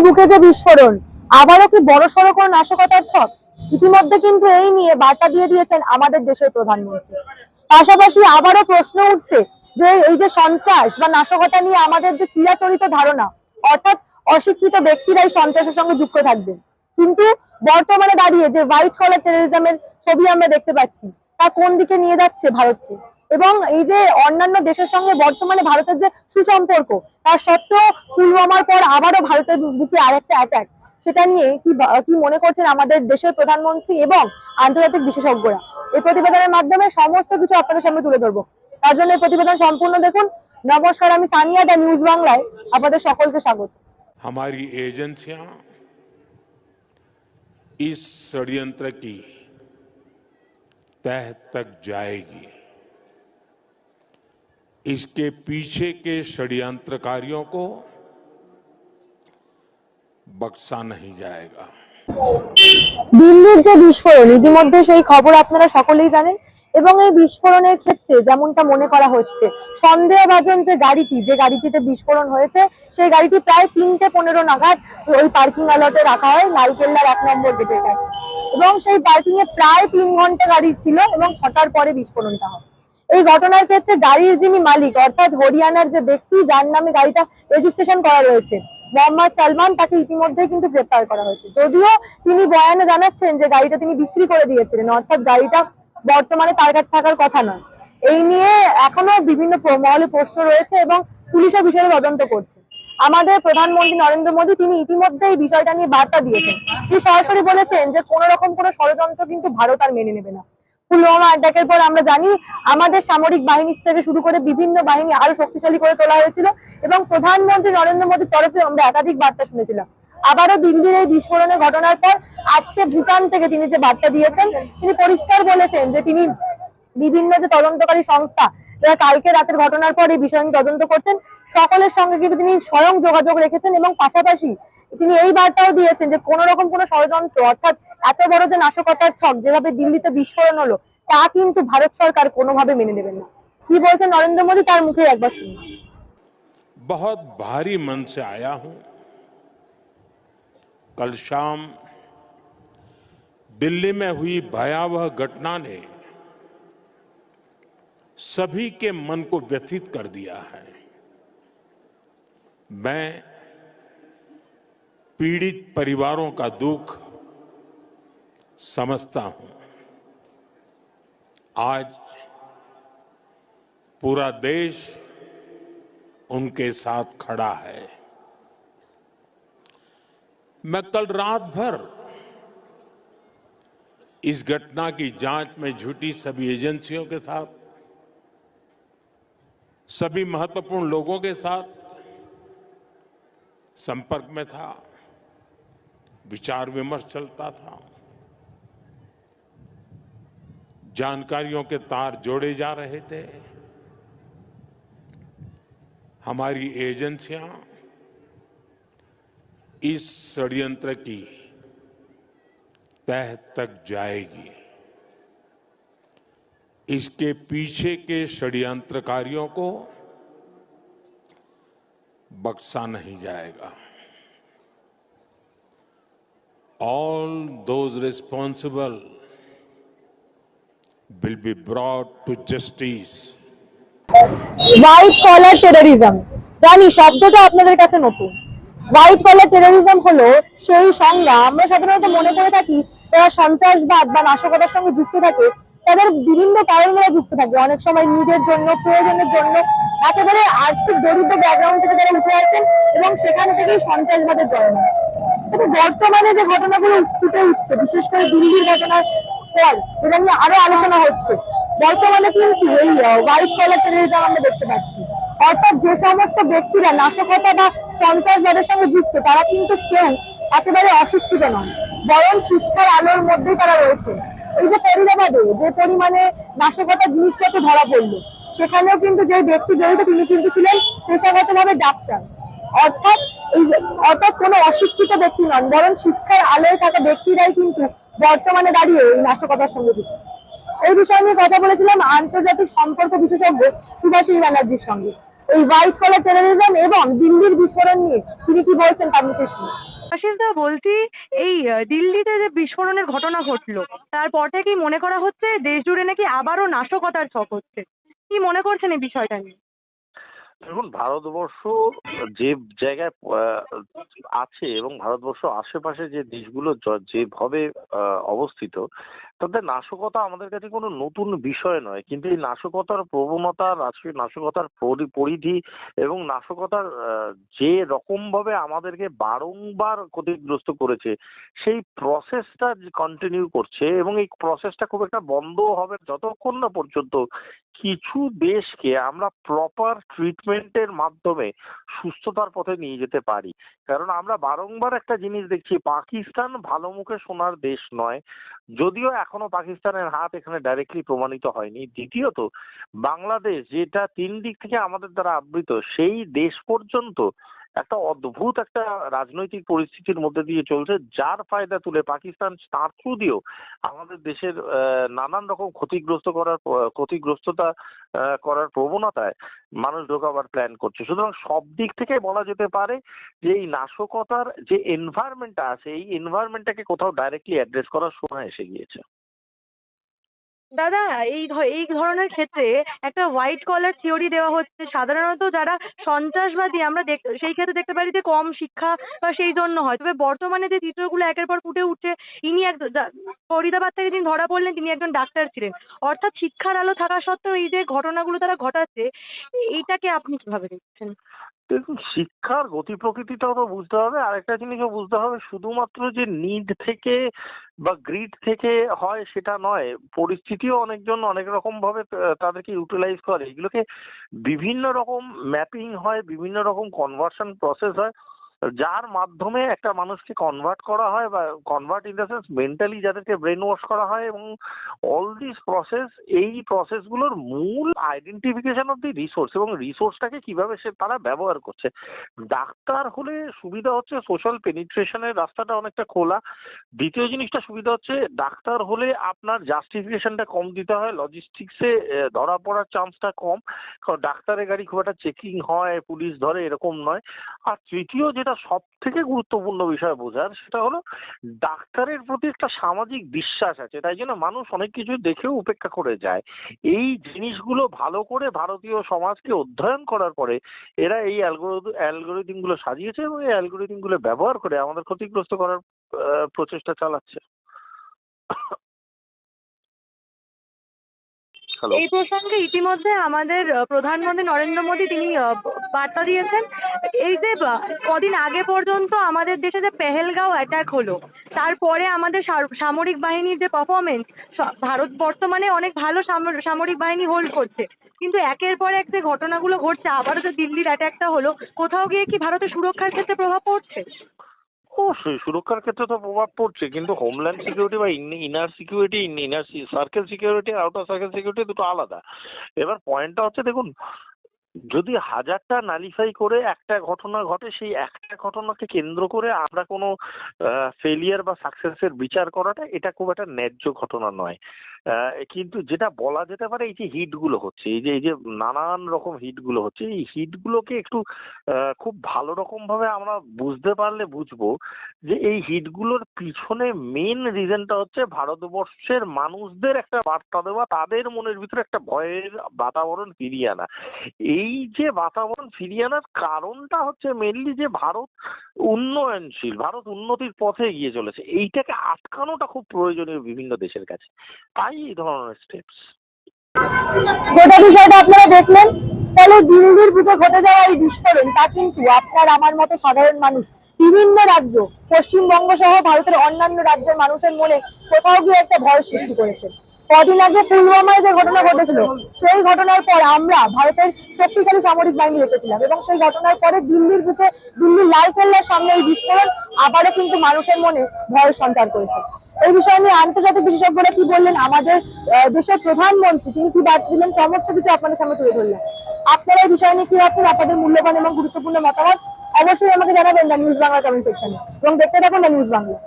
বাংলার বুকে যে বিস্ফোরণ, আবারও কি বড় সড়ো কোনো নাশকতার ছক? ইতিমধ্যে কিন্তু এই নিয়ে বার্তা দিয়ে দিয়েছেন আমাদের দেশের প্রধানমন্ত্রী। পাশাপাশি আবারও প্রশ্ন উঠছে যে এই যে সন্ত্রাস বা নাশকতা নিয়ে আমাদের যে চিরাচরিত ধারণা, অর্থাৎ অশিক্ষিত ব্যক্তিরাই সন্ত্রাসের সঙ্গে যুক্ত থাকবেন কিন্তু বর্তমানে দাঁড়িয়ে যে হোয়াইট কলার টেরোরিজমের ছবি আমরা দেখতে পাচ্ছি, তা কোন দিকে নিয়ে যাচ্ছে ভারতকে? এবং এই যে অন্যান্য দেশের সঙ্গে বর্তমানে ভারতের যে সুসম্পর্ক তার সত্ত্বেও পুলওয়ামার পর আবারও ভারতের বুকে আরেকটা অ্যাটাক সেটা নিয়ে কি ভা- কি মনে করছেন আমাদের দেশের প্রধানমন্ত্রী এবং আন্তর্জাতিক বিশেষজ্ঞরা এই প্রতিবেদনের মাধ্যমে সমস্ত কিছু আপনাদের সামনে তুলে ধরবো তার জন্য এই প্রতিবেদন সম্পূর্ণ দেখুন নমস্কার আমি সানিয়া দা নিউজ বাংলায় আপনাদের সকলকে স্বাগত हमारी एजेंसियां इस षड्यंत्र की तह तक जाएगी इसके पीछे के षड्यंत्रकारियों को बख्शा नहीं जाएगा দিল্লির যে বিস্ফোরণ ইতিমধ্যে সেই খবর আপনারা সকলেই জানেন এবং এই বিস্ফোরণের ক্ষেত্রে যেমনটা মনে করা হচ্ছে সন্দেহভাজন যে গাড়িটি যে গাড়িটিতে বিস্ফোরণ হয়েছে সেই গাড়িটি প্রায় তিনটে পনেরো নাগাদ ওই পার্কিং আলটে রাখা হয় লালকেল্লার এক নম্বর গেটের কাছে এবং সেই পার্কিং এ প্রায় তিন ঘন্টা গাড়ি ছিল এবং ছটার পরে বিস্ফোরণটা হয় এই ঘটনার ক্ষেত্রে গাড়ির যিনি মালিক, অর্থাৎ হরিয়ানার যে ব্যক্তি, যার নামে গাড়িটা রেজিস্ট্রেশন করা রয়েছে, মোহাম্মদ সালমান, তাকে ইতিমধ্যে কিন্তু গ্রেপ্তার করা হয়েছে। যদিও তিনি বয়ানে জানাচ্ছেন যে গাড়িটা তিনি বিক্রি করে দিয়েছিলেন, অর্থাৎ গাড়িটা বর্তমানে তার কাছে থাকার কথা নয়। এই নিয়ে এখনও বিভিন্ন মহলে প্রশ্ন রয়েছে এবং পুলিশও বিষয়ে তদন্ত করছে। আমাদের প্রধানমন্ত্রী নরেন্দ্র মোদী, তিনি ইতিমধ্যে এই বিষয়টা নিয়ে বার্তা দিয়েছেন। তিনি সরাসরি বলেছেন যে কোন রকম কোনো ষড়যন্ত্র কিন্তু ভারত আর মেনে নেবে না। পুলওয়ামা অ্যাটাকের পর আমরা জানি আমাদের সামরিক বাহিনী থেকে শুরু করে বিভিন্ন বাহিনী আরও শক্তিশালী করে তোলা হয়েছিল এবং প্রধানমন্ত্রী নরেন্দ্র মোদীর তরফে আমরা একাধিক বার্তা শুনেছিলাম। আবারও দিল্লির এই বিস্ফোরণের ঘটনার পর আজকে ভুটান থেকে তিনি যে বার্তা দিয়েছেন, তিনি পরিষ্কার বলেছেন যে তিনি বিভিন্ন যে তদন্তকারী সংস্থা, যারা কালকে রাতের ঘটনার পর এই বিষয় তদন্ত করছেন, সকলের সঙ্গে কিন্তু তিনি স্বয়ং যোগাযোগ রেখেছেন এবং পাশাপাশি তিনি এই বার্তাও দিয়েছেন যে কোন রকম কোনো ষড়যন্ত্র অর্থাৎ এত বড় যে নাশকতার ছক যেভাবে দিল্লিতে বিস্ফোরণ হলো তা কিন্তু ভারত সরকার কোনোভাবে মেনে নেবেন না কি বলছেন নরেন্দ্র মোদী তার মুখে একবার শুনুন बहुत भारी मन से आया हूं कल शाम दिल्ली में हुई भयावह घटना ने सभी के मन को व्यथित कर दिया है मैं पीड़ित परिवारों का दुख समझता हूँ। आज पूरा देश उनके साथ खड़ा है। मैं कल रात भर इस घटना की जाँच में जुटी सभी एजेंसियों के साथ, सभी महत्वपूर्ण लोगों के साथ संपर्क में था, विचार विमर्श चलता था। जानकारियों के तार जोड़े जा रहे थे। हमारी एजेंसियाँ इस षड्यंत्र की तह तक जाएगी। इसके पीछे के षड्यंत्रकारियों को बख्शा नहीं जाएगा। All those responsible will be brought to justice. White collar terrorism জানি, শব্দটা আপনাদের কাছে নতুন। হোয়াইট কলার টেরোরিজম হলো সেই সংজ্ঞা আমরা সাধারণত মনে করে থাকি, যারা সন্ত্রাসবাদ বা নাশকতার সঙ্গে যুক্ত থাকে, তাদের বিভিন্ন কারণে যুক্ত থাকে। অনেক সময় নিজের জন্য, প্রয়োজনের জন্য, একেবারে আর্থিক দরিদ্র ব্যাকগ্রাউন্ড থেকে তারা উঠে আসেন এবং সেখান থেকেই সন্ত্রাসবাদের জন্ম। তবে বর্তমানে যে ঘটনাগুলো ফুটে উঠছে, বিশেষ করে দিল্লির ঘটনার পর যেটা নিয়ে আরও আলোচনা হচ্ছে। বর্তমানে কিন্তু এই হোয়াইট কলার আমরা দেখতে পাচ্ছি। অর্থাৎ যে সমস্ত ব্যক্তিরা নাশকতা বা সন্ত্রাসবাদের সঙ্গে যুক্ত, তারা কিন্তু কেউ একেবারে অশিক্ষিত নয় বরং শিক্ষার আলোর মধ্যেই তারা রয়েছে। এই যে ফরিদাবাদে যে পরিমাণে নাশকতা জিনিসপত্র ধরা পড়ল, সেখানেও কিন্তু যে ব্যক্তি জড়িত, তিনি কিন্তু ছিলেন পেশাগতভাবে ডাক্তার। অর্থাৎ অর্থাৎ কোনো অশিক্ষিত ব্যক্তি নন, বরং শিক্ষার আলোয় থাকা ব্যক্তিরাই কিন্তু বর্তমানে দাঁড়িয়ে এই নাশকতার সঙ্গে যুক্ত। এই বিষয় নিয়ে কথা বলেছিলাম আন্তর্জাতিক সম্পর্ক বিশেষজ্ঞ সুভাষী ব্যানার্জির সঙ্গে। এই হোয়াইট কলার টেরোরিজম এবং দিল্লির বিস্ফোরণ নিয়ে তিনি কি বলছেন তার মুখে শুনুন। আশিস দা বলছি এই দিল্লিতে যে বিস্ফোরণের ঘটনা ঘটলো তারপর থেকেই মনে করা হচ্ছে দেশ জুড়ে নাকি আবারও নাশকতার ছক হচ্ছে? কি মনে করছেন এই বিষয়টা নিয়ে? দেখুন, ভারতবর্ষ যে জায়গায় আছে এবং ভারতবর্ষ আশেপাশে যে দেশগুলো যেভাবে অবস্থিত তাদের নাশকতা আমাদের কাছে কোনো নতুন বিষয় নয়। কিন্তু এই নাশকতার প্রবণতা নাশ- নাশকতার পরিধি এবং নাশকতার যে রকম ভাবে আমাদেরকে বারংবার ক্ষতিগ্রস্ত করেছে, সেই প্রসেসটা কন্টিনিউ করছে এবং এই প্রসেসটা খুব একটা বন্ধ হবে যতক্ষণ না পর্যন্ত কিছু দেশকে আমরা প্রপার ট্রিটমেন্টের মাধ্যমে সুস্থতার পথে নিয়ে যেতে পারি। কারণ আমরা বারংবার একটা জিনিস দেখছি, পাকিস্তান ভালো মুখে শোনার দেশ নয়। যদিও এখনও পাকিস্তানের হাত এখানে ডাইরেক্টলি প্রমাণিত হয়নি। দ্বিতীয়ত, বাংলাদেশ যেটা তিন দিক থেকে আমাদের দ্বারা আবৃত, সেই দেশ পর্যন্ত অদ্ভুত একটা রাজনৈতিক পরিস্থিতির মধ্যে দিয়ে চলছে, যার ফায়দা তুলে পাকিস্তান তার থ্রু দিয়েও আমাদের দেশের নানান রকম ক্ষতিগ্রস্ত করার ক্ষতিগ্রস্ততা করার প্রবণতায় মানুষ ঢোকাবার প্ল্যান করছে। সুতরাং সব দিক থেকে বলা যেতে পারে যে এই নাশকতার যে এনভায়রনমেন্টটা আছে, এই এনভায়রনমেন্টটাকে কোথাও ডাইরেক্টলি অ্যাড্রেস করার সময় এসে গিয়েছে। দাদা, এই এই ধরনের ক্ষেত্রে একটা হোয়াইট কলার থিওরি দেওয়া হচ্ছে। সাধারণত যারা সন্ত্রাসবাদী, আমরা দেখ, সেই ক্ষেত্রে দেখতে পারি যে কম শিক্ষা বা সেই জন্য হয়। তবে বর্তমানে যে চিত্রগুলো একের পর ফুটে উঠছে, ইনি এক ফরিদাবাদ থেকে যিনি ধরা পড়লেন, তিনি একজন ডাক্তার ছিলেন। অর্থাৎ শিক্ষার আলো থাকা সত্ত্বেও এই যে ঘটনাগুলো তারা ঘটাচ্ছে, এইটাকে আপনি কীভাবে দেখছেন? দেখুন, শিক্ষার গতি প্রকৃতিটাও তো বুঝতে হবে। আর একটা জিনিসও বুঝতে হবে, শুধুমাত্র যে নিড থেকে বা গ্রিড থেকে হয় সেটা নয়, পরিস্থিতিও অনেকজন অনেক রকম ভাবে তাদেরকে ইউটিলাইজ করে। এগুলোকে বিভিন্ন রকম ম্যাপিং হয়, বিভিন্ন রকম কনভার্সন প্রসেস হয়। যার মাধ্যমে একটা মানুষকে কনভার্ট করা হয় বা convert in the sense mentally যাদেরকে ব্রেন ওয়াশ করা হয় এবং অল দিস প্রসেস এই প্রসেসগুলোর মূল আইডেন্টিফিকেশন অফ দি রিসোর্স এবং রিসোর্সটাকে কীভাবে সে তারা ব্যবহার করছে। ডাক্তার হলে সুবিধা হচ্ছে সোশ্যাল পেনিট্রেশনের রাস্তাটা অনেকটা খোলা। দ্বিতীয় জিনিসটা সুবিধা হচ্ছে ডাক্তার হলে আপনার জাস্টিফিকেশনটা কম দিতে হয় লজিস্টিক্সে ধরা পড়ার চান্সটা কম। কারণ ডাক্তারের গাড়ি খুব একটা চেকিং হয়, পুলিশ ধরে এরকম নয়। আর তৃতীয় যেটা সব থেকে গুরুত্বপূর্ণ বিষয় বোঝার, সেটা হলো ডাক্তারের প্রতি একটা সামাজিক বিশ্বাস আছে, তাই জন্য মানুষ অনেক কিছু দেখেও উপেক্ষা করে যায়। এই জিনিসগুলো ভালো করে ভারতীয় সমাজকে অধ্যয়ন করার পরে এরা এই অ্যালগোরিদিমগুলো সাজিয়েছে এবং এই অ্যালগোরিদিমগুলো ব্যবহার করে আমাদের ক্ষতিগ্রস্ত করার প্রচেষ্টা চালাচ্ছে। এই প্রসঙ্গে ইতিমধ্যে আমাদের প্রধানমন্ত্রী নরেন্দ্র মোদী তিনি বার্তা দিয়েছেন এই যে কদিন আগে পর্যন্ত আমাদের দেশে যে পেহেলগাঁও অ্যাটাক হলো, তারপরে আমাদের সামরিক বাহিনীর যে পারফরমেন্স ভারত বর্তমানে অনেক ভালো সামর- সামরিক বাহিনী হোল্ড করছে। কিন্তু একের পর এক যে ঘটনাগুলো ঘটছে, আবারও যে দিল্লির অ্যাটাকটা হলো, কোথাও গিয়ে কি ভারতের সুরক্ষার ক্ষেত্রে প্রভাব পড়ছে? অবশ্যই সুরক্ষার ক্ষেত্রে তো প্রভাব পড়ছে, কিন্তু হোমল্যান্ড সিকিউরিটি বা inner security inner circle security outer circle security দুটো আলাদা। এবার পয়েন্টটা হচ্ছে, দেখুন যদি হাজারটা নালিফাই করে একটা ঘটনা ঘটে, সেই একটা ঘটনাকে কেন্দ্র করে আমরা কোনো ফেলিয়ার বা সাকসেসের বিচার করাটা এটা খুব একটা ন্যায্য ঘটনা নয়। কিন্তু যেটা বলা যেতে পারে এই যে হিটগুলো হচ্ছে, এই যে এই যে নানান রকম হিটগুলো হচ্ছে, এই হিটগুলোকে একটু খুব ভালো রকম ভাবে আমরা বুঝতে পারলে বুঝব যে এই হিটগুলোর পিছনে মেন রিজনটা হচ্ছে ভারতবর্ষের মানুষদের একটা বার্তা দেওয়া, তাদের মনের ভিতরে একটা ভয়ের বাতাবরণ ফিরিয়ে আনা। এই যে বাতাবরণ ফিরিয়ে আনার কারণটা হচ্ছে মেনলি যে ভারত উন্নয়নশীল, ভারত উন্নতির পথে এগিয়ে চলেছে। এইটাকে আটকানোটা খুব প্রয়োজনীয় বিভিন্ন দেশের কাছে। তাই এই ধরনের স্টেপস গোটা বিষয়টা আপনারা দেখলেন। ফলে দিল্লির বুকে ঘটে যাওয়া এই বিস্ফোরণ, তা কিন্তু আপনার আমার মতো সাধারণ মানুষ, বিভিন্ন রাজ্য, পশ্চিমবঙ্গ সহ ভারতের অন্যান্য রাজ্যের মানুষের মনে কোথাও গিয়ে একটা ভয় সৃষ্টি করেছে। কদিন আগে পুলওয়ামায় যে ঘটনা ঘটেছিল, সেই ঘটনার পর আমরা ভারতের শক্তিশালী সামরিক বাহিনী দেখেছিলাম এবং সেই ঘটনার পরে দিল্লির বুকে, দিল্লির লাল কেল্লার সামনে এই বিস্ফোরণ আবারও কিন্তু মানুষের মনে ভয় সঞ্চার করেছে। এই বিষয় নিয়ে আন্তর্জাতিক বিশেষজ্ঞরা কি বললেন? আমাদের দেশের প্রধানমন্ত্রী, তিনি কি বার্তা দিলেন? সমস্ত কিছু আপনাদের সামনে তুলে ধরলেন আপনারা এই বিষয় নিয়ে কি ভাবছেন? আপনাদের মূল্যবান এবং গুরুত্বপূর্ণ মতামত অবশ্যই আমাকে জানাবেন দ্য নিউজ বাংলা কমেন্ট সেকশনে এবং দেখতে থাকুন দ্য নিউজ বাংলা।